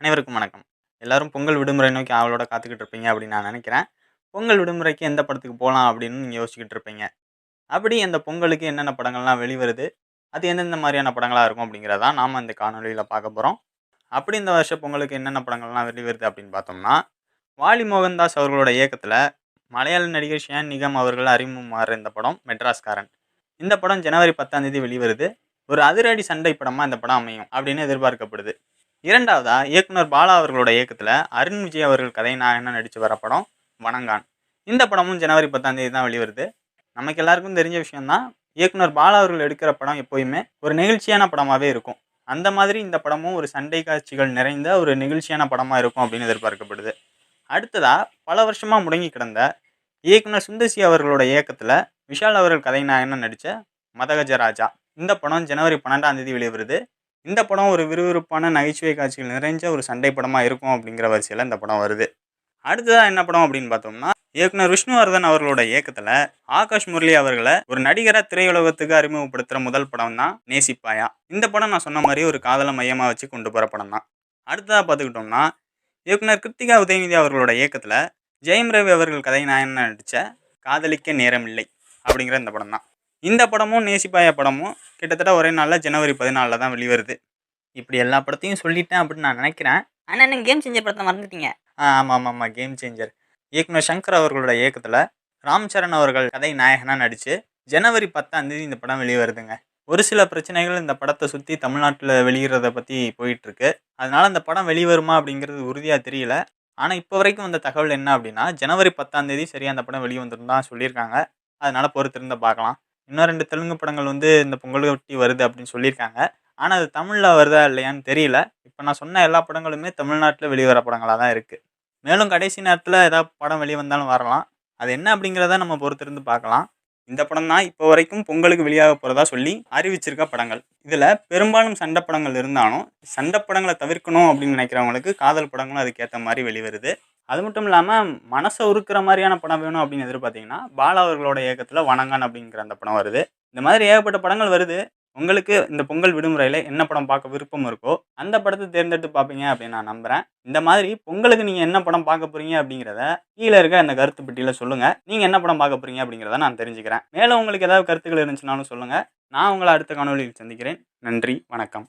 அனைவருக்கும் வணக்கம். எல்லாரும் பொங்கல் விடுமுறை நோக்கி அவளோட காத்துக்கிட்டு இருப்பீங்க அப்படின்னு நான் நினைக்கிறேன். பொங்கல் விடுமுறைக்கு எந்த படத்துக்கு போகலாம் அப்படின்னு நீங்கள் யோசிச்சுக்கிட்டு இருப்பீங்க. அப்படி அந்த பொங்கலுக்கு என்னென்ன படங்கள்லாம் வெளிவருது அது எந்தெந்த மாதிரியான படங்களாக இருக்கும் அப்படிங்கிறதான் நாம் இந்த காணொலியில் பார்க்க போகிறோம் அப்படி இந்த வருஷ பொங்கலுக்கு என்னென்ன படங்கள்லாம் வெளிவருது அப்படின்னு பார்த்தோம்னா வாலி மோகன்தாஸ் அவர்களோட இயக்கத்தில் மலையாள நடிகர் ஷியான் நிகம் அவர்கள் அறிமுகமாகிற இந்த படம் மெட்ராஸ்காரன். இந்த படம் ஜனவரி பத்தாம் தேதி வெளிவருது. ஒரு அதிரடி சண்டை படமாக இந்த படம் அமையும் அப்படின்னு எதிர்பார்க்கப்படுது. இரண்டாவதா இயக்குனர் பாலா அவர்களோட இயக்கத்தில் அருண் விஜய் அவர்கள் கதைநாயகனாக நடித்து வர படம்? வணங்கான். இந்த படமும் ஜனவரி பத்தாம் தேதி தான் வெளிவருது. நமக்கு எல்லாருக்கும் தெரிஞ்ச விஷயம்தான் இயக்குனர் பாலா அவர்கள் எடுக்கிற படம் எப்போயுமே ஒரு நெகிழ்ச்சியான படமாகவே இருக்கும். அந்த மாதிரி இந்த படமும் ஒரு சண்டை காட்சிகள் நிறைந்த ஒரு நெகிழ்ச்சியான படமாக இருக்கும் அப்படின்னு எதிர்பார்க்கப்படுது. அடுத்ததாக பல வருஷமாக முடங்கி கிடந்த இயக்குனர் சுந்தசி அவர்களோட இயக்கத்தில் விஷால் அவர்கள் கதைநாயகனாக நடித்த மதகஜராஜா இந்த படம் ஜனவரி பன்னெண்டாம் தேதி வெளிவருது. இந்த படம் ஒரு விறுவிறுப்பான நகைச்சுவை காட்சிகள் நிறைஞ்ச ஒரு சண்டை படமாக இருக்கும் அப்படிங்கிற வரிசையில் இந்த படம் வருது. அடுத்ததாக என்ன படம் அப்படின்னு பார்த்தோம்னா இயக்குனர் விஷ்ணுவர்தன் அவர்களோட இயக்கத்தில் ஆகாஷ் முரளி அவர்களை ஒரு நடிகரை திரையுலகத்துக்கு அறிமுகப்படுத்துகிற முதல் படம் தான் நேசிப்பாயா? இந்த படம் நான் சொன்ன மாதிரி ஒரு காதலை மையமாக வச்சு கொண்டு போகிற படம் தான். அடுத்ததாக பார்த்துக்கிட்டோம்னா இயக்குனர் கிருத்திகா உதயநிதி அவர்களோட இயக்கத்தில் ஜெயம் ரவி அவர்கள் கதைநாயகன் நடித்த காதலிக்க நேரமில்லை அப்படிங்கிற இந்த படம் தான். இந்த படமும் நேசிப்பாயா படமும் கிட்டத்தட்ட ஒரே நாளில் ஜனவரி பதினாலில் தான் வெளிவருது. இப்படி எல்லா படத்தையும் சொல்லிட்டேன் அப்படின்னு நான் நினைக்கிறேன். அண்ணா என்ன கேம் செஞ்ச படத்தை மறந்துட்டீங்க. ஆ ஆமாம் ஆமாம் ஆமாம் கேம் சேஞ்சர் இயக்குனர் சங்கர் அவர்களோட இயக்கத்தில் ராம் சரண் அவர்கள் கதை நாயகனாக நடித்து ஜனவரி பத்தாம் தேதி இந்த படம் வெளிவருதுங்க. ஒரு சில பிரச்சனைகள் இந்த படத்தை சுற்றி தமிழ்நாட்டில் வெளியிடுறத பற்றி போயிட்டுருக்கு. அதனால இந்த படம் வெளிவருமா அப்படிங்கிறது உறுதியாக தெரியல. ஆனால் இப்போ வரைக்கும் வந்த தகவல் என்ன அப்படின்னா ஜனவரி பத்தாம் தேதி சரியாக அந்த படம் வெளியே வந்துடும் தான் சொல்லியிருக்காங்க. அதனால பொறுத்திருந்த பார்க்கலாம். இன்னும் ரெண்டு தெலுங்கு படங்கள் வந்து இந்த பொங்கலுக்கு ஒட்டி வருது அப்படின்னு சொல்லியிருக்காங்க. ஆனால் அது தமிழில் வருதா இல்லையான்னு தெரியல. இப்போ நான் சொன்ன எல்லா படங்களுமே தமிழ்நாட்டில் வெளிவர படங்களாக தான் இருக்குது மேலும் கடைசி நேரத்தில் ஏதாவது படம் வெளியே வந்தாலும் வரலாம். அது என்ன அப்படிங்கிறத நம்ம பொறுத்திருந்து பார்க்கலாம். இந்த படம் தான் இப்போ வரைக்கும் பொங்கலுக்கு வெளியாக போகிறதா சொல்லி அறிவிச்சிருக்க படங்கள். இதில் பெரும்பாலும் சண்டை படங்கள் இருந்தாலும் சண்டை படங்களை தவிர்க்கணும் அப்படின்னு நினைக்கிறவங்களுக்கு காதல் படங்களும் அதுக்கேற்ற மாதிரி வெளிவருது. அது மட்டும் இல்லாமல் மனசை உருக்கிற மாதிரியான படம் வேணும் அப்படின்னு எதிர்பார்த்தீங்கன்னா பாலா அவர்களோட இயக்கத்தில் வணங்கான் அப்படிங்கிற அந்த படம் வருது. இந்த மாதிரி ஏகப்பட்ட படங்கள் வருது. உங்களுக்கு இந்த பொங்கல் விடுமுறையில் என்ன படம் பார்க்க விருப்பம் இருக்கோ அந்த படத்தை தேர்ந்தெடுத்து பார்ப்பீங்க அப்படின்னு நான் நம்புகிறேன் இந்த மாதிரி பொங்கலுக்கு நீங்கள் என்ன படம் பார்க்க போகிறீங்க அப்படிங்கிறத கீழே இருக்க அந்த கருத்து பெட்டியில் சொல்லுங்கள் நீங்கள் என்ன படம் பார்க்க போகிறீங்க அப்படிங்கிறத நான் தெரிஞ்சுக்கிறேன். மேலே உங்களுக்கு ஏதாவது கருத்துக்கள் இருந்துச்சுனாலும் சொல்லுங்கள் நான் உங்களை அடுத்த காணொலியில் சந்திக்கிறேன். நன்றி வணக்கம்.